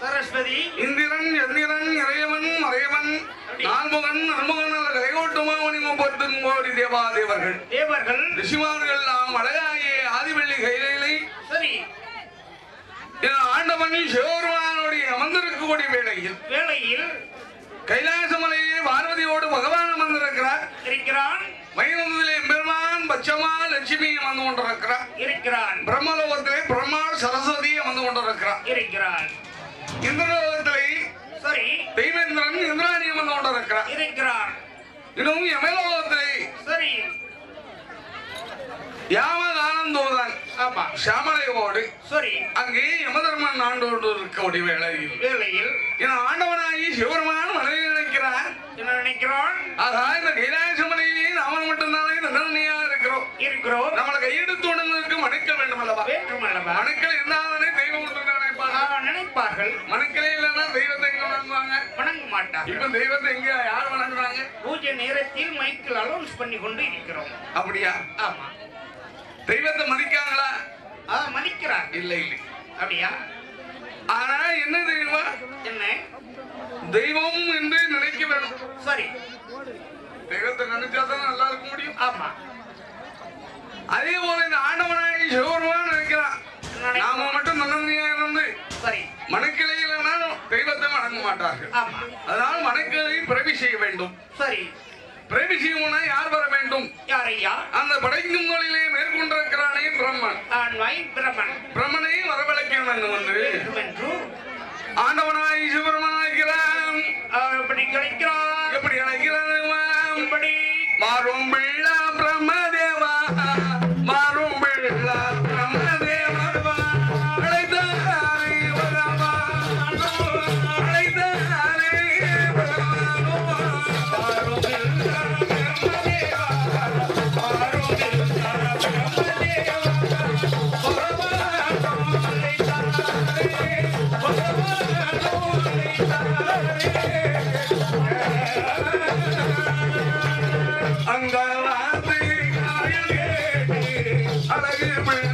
சரஸ்வதி. இந்திரன் எந்திரன் இறையவன் மறையவன் நான்முகன் அல்ல கைகோட்டுமாவணி முப்பத்தும் கோடி தேவா தேவர்கள். தேவர்கள் ரிஷிமார்கள் நாம் அழகாகிய ஆதிவள்ளி கைலைகளை சரி. ஆண்டவன் சிவபெருமானுடைய அமர்ந்திருக்கக்கூடிய வேளையில் வேளையில் கைலாசமலையே பார்வதியோடு பகவான் அமர்ந்திருக்கிறார். இருக்கிறான். வைகுந்தத்திலே பெருமான் பச்சமா லட்சுமி அமர்ந்து கொண்டிருக்கிறார். இருக்கிறான். பிரம்மலோகத்திலே பிரம்மா சரஸ்வதி இருக்கிறான் இந்திரலோகத்திலே சரி. தெய்வேந்திரன் இந்திராணி அமர்ந்து கொண்டிருக்கிறார். இருக்கிறான் இன்னும் யமலோகத்திலே சரி. யாமகானந்தோதான் ஆமா சாமலையோடு சரி. அங்கே யமதர்மன் ஆண்டோடு இருக்கக்கூடிய வேளையில். வேளையில். என் ஆண்டவனாகி மனதில் நினைக்கிறார். என்ன நினைக்கிறான்? ஆகா இந்த கைலாசமலையிலேயே நாம மட்டும்தானே தண்டனையா இருக்கிறோம். இருக்கிறோம். நம்மளை கையெடுத்து உடனதுக்கு மனுக்கள் வேண்டும் அல்லவா வேண்டும் அல்லவா மனுக்கள் இருந்தாலே ஆ, நினைப்பார்கள் மனுக்களே இல்லைன்னா தெய்வத்தை எங்க வணங்குவாங்க? வணங்க மாட்டார்கள். இப்ப தெய்வத்தை எங்க யார் வணங்குறாங்க? பூஜை நேரத்தில் மைக்கில் அலௌன்ஸ் பண்ணி கொண்டு இருக்கிறோம். அப்படியா? ஆமா. தெய்வத்தை மதிக்காங்களா ஆ மதிக்கிறார் இல்லை இல்லை. அப்படியா? ஆனா என்ன தெரியுமா என்ன? தெய்வம் என்று நினைக்க வேண்டும். சரி தெய்வத்தை நினைச்சாதான் நல்லா இருக்க முடியும். ஆமா. அதே போல இந்த ஆண்டவனாகி சிவபெருமான் நினைக்கிறான். நாம வேண்டும். சரி. செய்யணும்னா யார் வர வேண்டும்? யாரையா அந்த படைக்கும் தொழிலே மேற்கொண்டிருக்கிறானே பிரம்மன். பிரம்மனை. வரவழைக்கணும் என்று வந்து. என்று ஆண்டவனாய் சிவபெருமான் அழைக்கிறான் அவர் எப்படி கிடைக்கிறார் எப்படி அழைக்கிறான் எப்படி? மாறும் பிள்ளா I'll give money